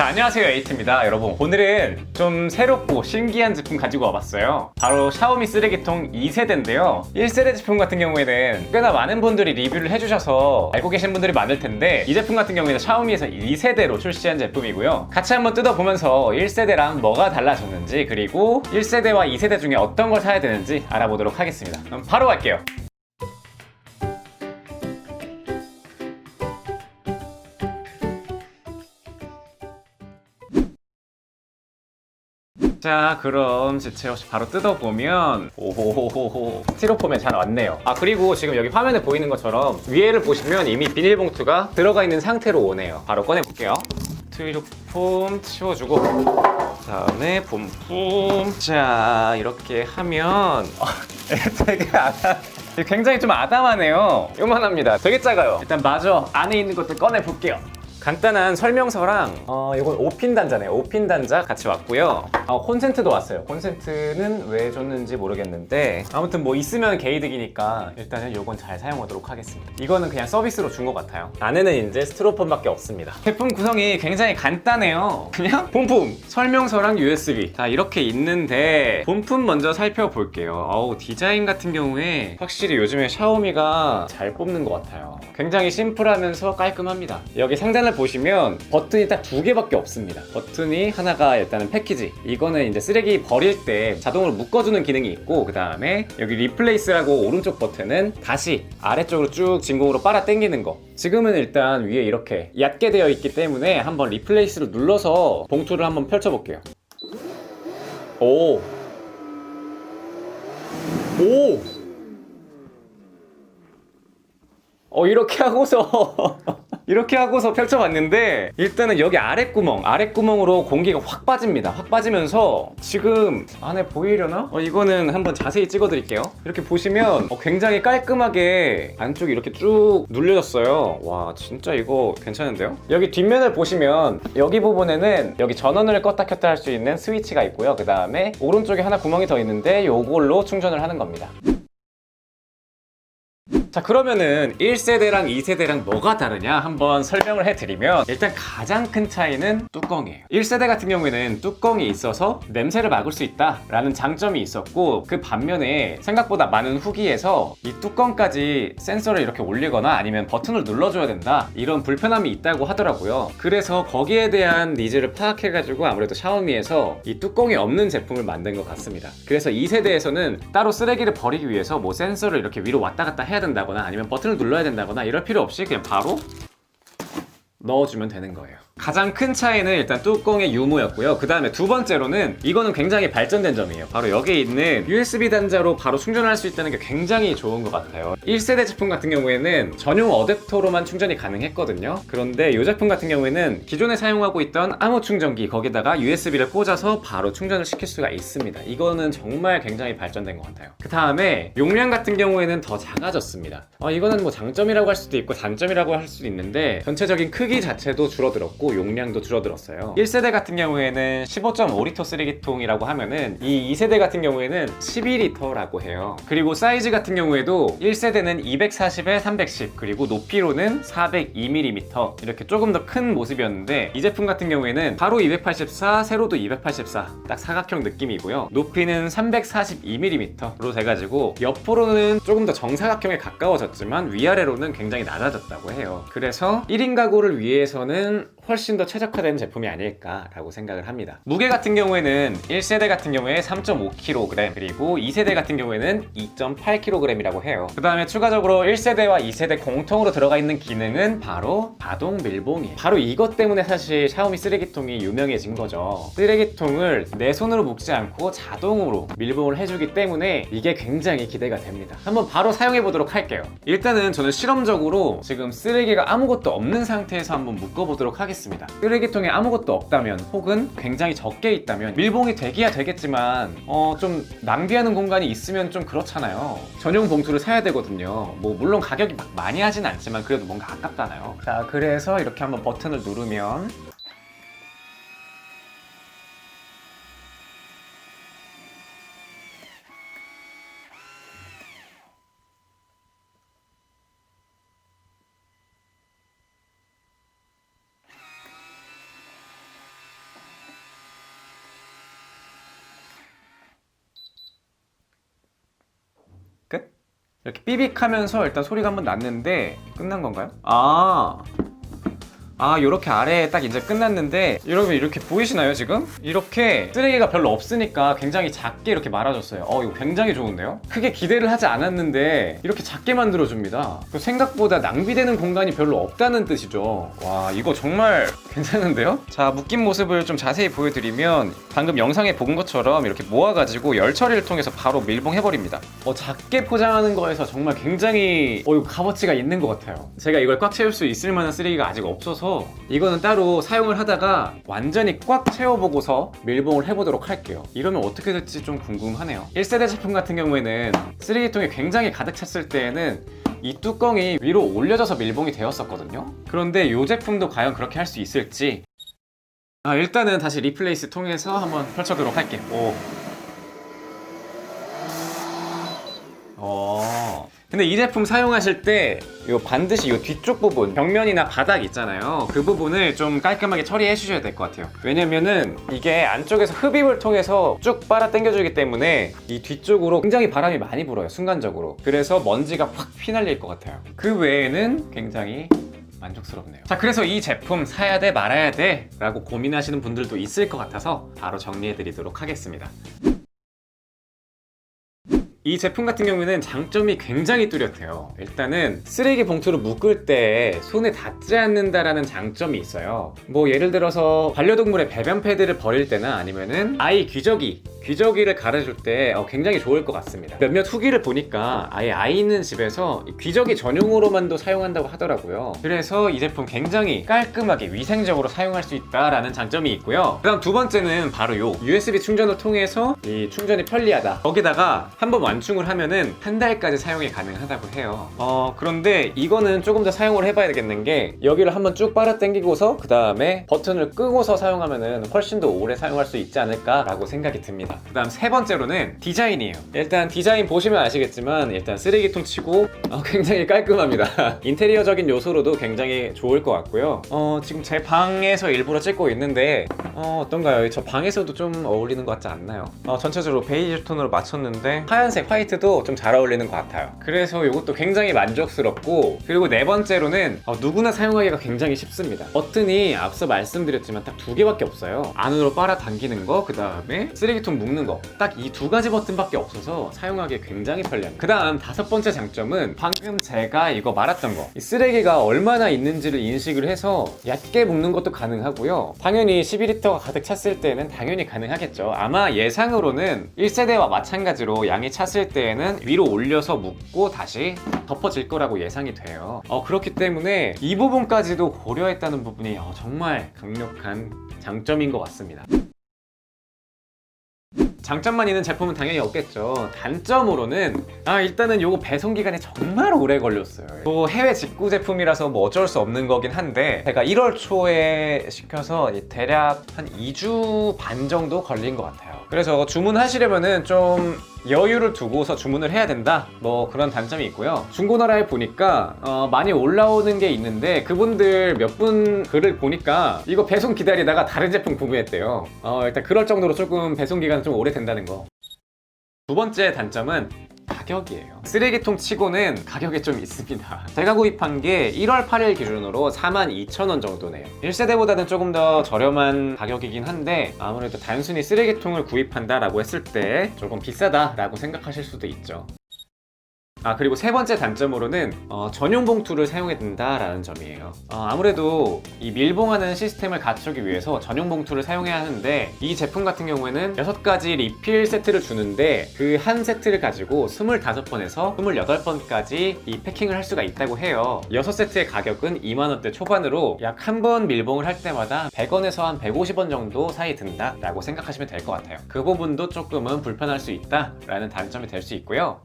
자 안녕하세요 에이트입니다. 여러분 오늘은 좀 새롭고 신기한 제품 가지고 와봤어요. 바로 샤오미 쓰레기통 2세대인데요. 1세대 제품 같은 경우에는 꽤나 많은 분들이 리뷰를 해주셔서 알고 계신 분들이 많을 텐데 이 제품 같은 경우에는 샤오미에서 2세대로 출시한 제품이고요. 같이 한번 뜯어보면서 1세대랑 뭐가 달라졌는지 그리고 1세대와 2세대 중에 어떤 걸 사야 되는지 알아보도록 하겠습니다. 그럼 바로 갈게요 자 그럼 지체 없이 바로 뜯어보면 오호호호호. 스티로폼에 잘 왔네요. 아 그리고 지금 여기 화면에 보이는 것처럼 위에를 보시면 이미 비닐봉투가 들어가 있는 상태로 오네요. 바로 꺼내볼게요. 스티로폼 치워주고 다음에 본품. 자 이렇게 하면 어, 되게 아담 굉장히 좀 아담하네요. 요만합니다. 되게 작아요. 일단 마저 안에 있는 것들 꺼내볼게요 간단한 설명서랑 어 이건 5핀 단자네요. 5핀 단자 같이 왔고요. 어, 콘센트도 왔어요. 콘센트는 왜 줬는지 모르겠는데 아무튼 뭐 있으면 개이득이니까 일단은 이건 잘 사용하도록 하겠습니다. 이거는 그냥 서비스로 준 것 같아요. 안에는 이제 스티로폼밖에 없습니다. 제품 구성이 굉장히 간단해요. 그냥 본품 설명서랑 USB 자 이렇게 있는데 본품 먼저 살펴볼게요. 어우 디자인 같은 경우에 확실히 요즘에 샤오미가 잘 뽑는 것 같아요. 굉장히 심플하면서 깔끔합니다. 여기 상단을 보시면 버튼이 딱 두 개밖에 없습니다. 버튼이 하나가 일단은 패키지. 이거는 이제 쓰레기 버릴 때 자동으로 묶어주는 기능이 있고 그 다음에 여기 리플레이스라고 오른쪽 버튼은 다시 아래쪽으로 쭉 진공으로 빨아 당기는 거. 지금은 일단 위에 이렇게 얕게 되어 있기 때문에 한번 리플레이스를 눌러서 봉투를 한번 펼쳐볼게요. 오. 오! 어 이렇게 하고서 이렇게 하고서 펼쳐봤는데 일단은 여기 아랫구멍 아랫구멍으로 공기가 확 빠집니다. 확 빠지면서 지금 안에 보이려나? 어 이거는 한번 자세히 찍어드릴게요. 이렇게 보시면 어, 굉장히 깔끔하게 안쪽이 이렇게 쭉 눌려졌어요. 와 진짜 이거 괜찮은데요? 여기 뒷면을 보시면 여기 부분에는 여기 전원을 껐다 켰다 할 수 있는 스위치가 있고요. 그 다음에 오른쪽에 하나 구멍이 더 있는데 요걸로 충전을 하는 겁니다 자 그러면은 1세대랑 2세대랑 뭐가 다르냐 한번 설명을 해드리면 일단 가장 큰 차이는 뚜껑이에요. 1세대 같은 경우에는 뚜껑이 있어서 냄새를 막을 수 있다 라는 장점이 있었고 그 반면에 생각보다 많은 후기에서 이 뚜껑까지 센서를 이렇게 올리거나 아니면 버튼을 눌러줘야 된다 이런 불편함이 있다고 하더라고요. 그래서 거기에 대한 니즈를 파악해가지고 아무래도 샤오미에서 이 뚜껑이 없는 제품을 만든 것 같습니다. 그래서 2세대에서는 따로 쓰레기를 버리기 위해서 뭐 센서를 이렇게 위로 왔다 갔다 해야 된다 거나 아니면 버튼을 눌러야 된다거나 이럴 필요 없이 그냥 바로 넣어주면 되는 거예요. 가장 큰 차이는 일단 뚜껑의 유무였고요. 그 다음에 두 번째로는 이거는 굉장히 발전된 점이에요. 바로 여기에 있는 USB 단자로 바로 충전할 수 있다는 게 굉장히 좋은 것 같아요. 1세대 제품 같은 경우에는 전용 어댑터로만 충전이 가능했거든요. 그런데 이 제품 같은 경우에는 기존에 사용하고 있던 암호 충전기 거기다가 USB를 꽂아서 바로 충전을 시킬 수가 있습니다. 이거는 정말 굉장히 발전된 것 같아요. 그 다음에 용량 같은 경우에는 더 작아졌습니다. 어, 이거는 뭐 장점이라고 할 수도 있고 단점이라고 할 수도 있는데 전체적인 크기 자체도 줄어들었고 용량도 줄어들었어요. 1세대 같은 경우에는 15.5리터 쓰레기통이라고 하면은 이 2세대 같은 경우에는 12리터라고 해요. 그리고 사이즈 같은 경우에도 1세대는 240에 310 그리고 높이로는 402mm 이렇게 조금 더 큰 모습이었는데 이 제품 같은 경우에는 바로 284 세로도 284 딱 사각형 느낌이고요. 높이는 342mm로 돼가지고 옆으로는 조금 더 정사각형에 가까워졌지만 위아래로는 굉장히 낮아졌다고 해요. 그래서 1인 가구를 위해서는 훨씬 더 최적화된 제품이 아닐까라고 생각을 합니다. 무게 같은 경우에는 1세대 같은 경우에 3.5kg 그리고 2세대 같은 경우에는 2.8kg이라고 해요. 그 다음에 추가적으로 1세대와 2세대 공통으로 들어가 있는 기능은 바로 자동 밀봉이에요. 바로 이것 때문에 사실 샤오미 쓰레기통이 유명해진 거죠. 쓰레기통을 내 손으로 묶지 않고 자동으로 밀봉을 해주기 때문에 이게 굉장히 기대가 됩니다. 한번 바로 사용해 보도록 할게요. 일단은 저는 실험적으로 지금 쓰레기가 아무것도 없는 상태에서 한번 묶어보도록 하겠습니다. 쓰레기통에 아무것도 없다면 혹은 굉장히 적게 있다면 밀봉이 되기야 되겠지만 어, 좀 낭비하는 공간이 있으면 좀 그렇잖아요. 전용 봉투를 사야 되거든요. 뭐 물론 가격이 막 많이 하진 않지만 그래도 뭔가 아깝잖아요. 자 그래서 이렇게 한번 버튼을 누르면 이렇게 삐빅하면서 일단 소리가 한번 났는데 끝난 건가요? 아. 아, 요렇게 아래에 딱 이제 끝났는데 여러분 이렇게 보이시나요 지금? 이렇게 쓰레기가 별로 없으니까 굉장히 작게 이렇게 말아줬어요 어 이거 굉장히 좋은데요? 크게 기대를 하지 않았는데 이렇게 작게 만들어줍니다 그 생각보다 낭비되는 공간이 별로 없다는 뜻이죠 와 이거 정말 괜찮은데요? 자 묶인 모습을 좀 자세히 보여드리면 방금 영상에 본 것처럼 이렇게 모아가지고 열 처리를 통해서 바로 밀봉해버립니다 어, 작게 포장하는 거에서 정말 굉장히 어, 이거 값어치가 있는 것 같아요 제가 이걸 꽉 채울 수 있을 만한 쓰레기가 아직 없어서 이거는 따로 사용을 하다가 완전히 꽉 채워보고서 밀봉을 해보도록 할게요 이러면 어떻게 될지 좀 궁금하네요 1세대 제품 같은 경우에는 쓰레기통이 굉장히 가득 찼을 때에는 이 뚜껑이 위로 올려져서 밀봉이 되었었거든요 그런데 이 제품도 과연 그렇게 할 수 있을지 아, 일단은 다시 리플레이스 통해서 한번 펼쳐보도록 할게요 오. 어. 근데 이 제품 사용하실 때요 반드시 요 뒤쪽 부분 벽면이나 바닥 있잖아요 그 부분을 좀 깔끔하게 처리해 주셔야 될 것 같아요 왜냐면은 이게 안쪽에서 흡입을 통해서 쭉 빨아 당겨주기 때문에 이 뒤쪽으로 굉장히 바람이 많이 불어요 순간적으로 그래서 먼지가 확 휘날릴 것 같아요 그 외에는 굉장히 만족스럽네요. 자, 그래서 이 제품 사야 돼 말아야 돼 라고 고민하시는 분들도 있을 것 같아서 바로 정리해 드리도록 하겠습니다. 이 제품 같은 경우에는 장점이 굉장히 뚜렷해요. 일단은 쓰레기 봉투를 묶을 때 손에 닿지 않는다라는 장점이 있어요. 뭐 예를 들어서 반려동물의 배변 패드를 버릴 때나 아니면은 아이 귀저귀 귀저귀를 갈아줄 때 어, 굉장히 좋을 것 같습니다. 몇몇 후기를 보니까 아예 아이 있는 집에서 이 귀저귀 전용으로만도 사용한다고 하더라고요. 그래서 이 제품 굉장히 깔끔하게 위생적으로 사용할 수 있다라는 장점이 있고요. 그다음 두 번째는 바로 요 USB 충전을 통해서 이 충전이 편리하다. 거기다가 한번 완충을 하면은 한 달까지 사용이 가능하다고 해요. 어 그런데 이거는 조금 더 사용을 해봐야 되겠는 게 여기를 한번 쭉 빨아 당기고서 그 다음에 버튼을 끄고서 사용하면은 훨씬 더 오래 사용할 수 있지 않을까 라고 생각이 듭니다. 그 다음 세 번째로는 디자인이에요. 일단 디자인 보시면 아시겠지만 일단 쓰레기통 치고 어, 굉장히 깔끔합니다. 인테리어적인 요소로도 굉장히 좋을 것 같고요. 어, 지금 제 방에서 일부러 찍고 있는데 어, 어떤가요? 저 방에서도 좀 어울리는 것 같지 않나요? 어, 전체적으로 베이지 톤으로 맞췄는데 하얀색 화이트도 좀 잘 어울리는 것 같아요. 그래서 이것도 굉장히 만족스럽고 그리고 네 번째로는 어, 누구나 사용하기가 굉장히 쉽습니다. 버튼이 앞서 말씀드렸지만 딱 두 개밖에 없어요. 안으로 빨아 당기는 거, 그 다음에 쓰레기통 묶는 거. 딱 이 두 가지 버튼밖에 없어서 사용하기 굉장히 편리합니다. 그 다음 다섯 번째 장점은 방금 제가 이거 말했던 거. 이 쓰레기가 얼마나 있는지를 인식을 해서 얕게 묶는 것도 가능하고요. 당연히 12리터가 가득 찼을 때는 당연히 가능하겠죠. 아마 예상으로는 1세대와 마찬가지로 양이 찼을 때에는 위로 올려서 묶고 다시 덮어질 거라고 예상이 돼요. 어, 그렇기 때문에 이 부분까지도 고려했다는 부분이 어, 정말 강력한 장점인 것 같습니다. 장점만 있는 제품은 당연히 없겠죠. 단점으로는 아 일단은 요거 배송 기간이 정말 오래 걸렸어요. 또 해외 직구 제품이라서 뭐 어쩔 수 없는 거긴 한데 제가 1월 초에 시켜서 이 대략 한 2주 반 정도 걸린 것 같아요. 그래서 주문하시려면은 좀 여유를 두고서 주문을 해야 된다. 뭐 그런 단점이 있고요. 중고나라에 보니까 어, 많이 올라오는 게 있는데 그분들 몇 분 글을 보니까 이거 배송 기다리다가 다른 제품 구매했대요. 어, 일단 그럴 정도로 조금 배송 기간이 좀 오래 된다는 거. 두 번째 단점은 가격이에요. 쓰레기통 치고는 가격이 좀 있습니다. 제가 구입한 게 1월 8일 기준으로 42,000원 정도네요. 1세대보다는 조금 더 저렴한 가격이긴 한데 아무래도 단순히 쓰레기통을 구입한다 라고 했을 때 조금 비싸다 라고 생각하실 수도 있죠. 아 그리고 세 번째 단점으로는 어, 전용 봉투를 사용해야 된다라는 점이에요. 어, 아무래도 이 밀봉하는 시스템을 갖추기 위해서 전용 봉투를 사용해야 하는데 이 제품 같은 경우에는 6가지 리필 세트를 주는데 그 한 세트를 가지고 25번에서 28번까지 이 패킹을 할 수가 있다고 해요. 6세트의 가격은 2만원대 초반으로 약 한 번 밀봉을 할 때마다 100원에서 한 150원 정도 사이 든다 라고 생각하시면 될 것 같아요. 그 부분도 조금은 불편할 수 있다 라는 단점이 될 수 있고요.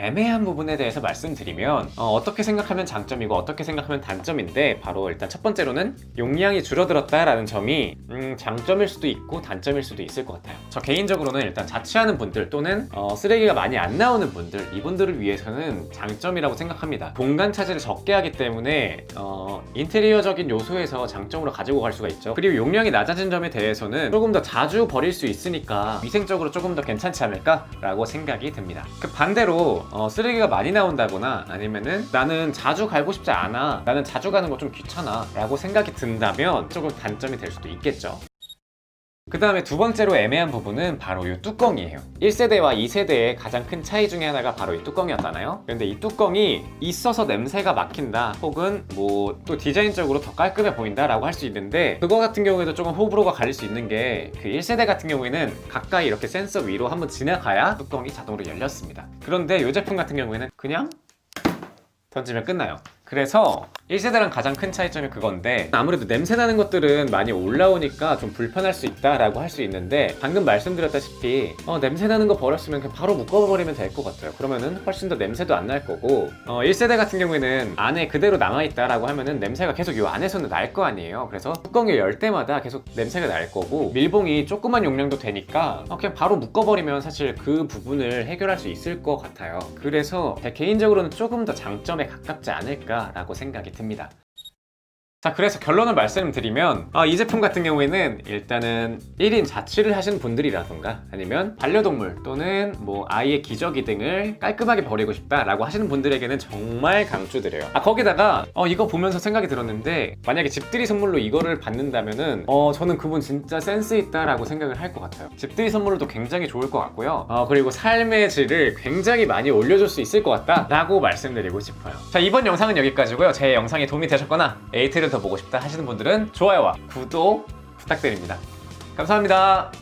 애매한 부분에 대해서 말씀드리면 어, 떻게 생각하면 장점이고 어떻게 생각하면 단점인데 바로 일단 첫 번째로는 용량이 줄어들었다라는 점이 음, 장점일 수도 있고 단점일 수도 있을 것 같아요. 저 개인적으로는 일단 자취하는 분들 또는 어, 쓰레기가 많이 안 나오는 분들 이분들을 위해서는 장점이라고 생각합니다. 공간 차지를 적게 하기 때문에 어, 인테리어적인 요소에서 장점으로 가지고 갈 수가 있죠. 그리고 용량이 낮아진 점에 대해서는 조금 더 자주 버릴 수 있으니까 위생적으로 조금 더 괜찮지 않을까라고 생각이 듭니다. 그 반대로 어, 쓰레기가 많이 나온다거나 아니면은 나는 자주 갈고 싶지 않아, 나는 자주 가는 거 좀 귀찮아 라고 생각이 든다면 조금 단점이 될 수도 있겠죠. 그 다음에 두 번째로 애매한 부분은 바로 이 뚜껑이에요. 1세대와 2세대의 가장 큰 차이 중에 하나가 바로 이 뚜껑이었잖아요. 근데 이 뚜껑이 있어서 냄새가 막힌다, 혹은 뭐 또 디자인적으로 더 깔끔해 보인다 라고 할 수 있는데 그거 같은 경우에도 조금 호불호가 갈릴 수 있는 게 그 1세대 같은 경우에는 가까이 이렇게 센서 위로 한번 지나가야 뚜껑이 자동으로 열렸습니다. 그런데 이 제품 같은 경우에는 그냥 던지면 끝나요. 그래서 1세대랑 가장 큰 차이점이 그건데 아무래도 냄새 나는 것들은 많이 올라오니까 좀 불편할 수 있다라고 할 수 있는데 방금 말씀드렸다시피 어, 냄새 나는 거 버렸으면 그냥 바로 묶어버리면 될 것 같아요. 그러면은 훨씬 더 냄새도 안 날 거고 어, 1세대 같은 경우에는 안에 그대로 남아 있다라고 하면은 냄새가 계속 이 안에서는 날 거 아니에요. 그래서 뚜껑을 열 때마다 계속 냄새가 날 거고 밀봉이 조그만 용량도 되니까 어, 그냥 바로 묶어버리면 사실 그 부분을 해결할 수 있을 것 같아요. 그래서 제 개인적으로는 조금 더 장점에 가깝지 않을까라고 생각이 듭니다. 됩니다. 자, 그래서 결론을 말씀드리면 어, 이 제품 같은 경우에는 일단은 1인 자취를 하시는 분들이라던가 아니면 반려동물 또는 뭐 아이의 기저귀 등을 깔끔하게 버리고 싶다라고 하시는 분들에게는 정말 강추드려요. 아, 거기다가 어, 이거 보면서 생각이 들었는데 만약에 집들이 선물로 이거를 받는다면은 어, 저는 그분 진짜 센스 있다라고 생각을 할 것 같아요. 집들이 선물로도 굉장히 좋을 것 같고요. 어, 그리고 삶의 질을 굉장히 많이 올려줄 수 있을 것 같다라고 말씀드리고 싶어요. 자, 이번 영상은 여기까지고요. 제 영상이 도움이 되셨거나 에이트를 더 보고 싶다 하시는 분들은 좋아요와 구독 부탁드립니다. 감사합니다.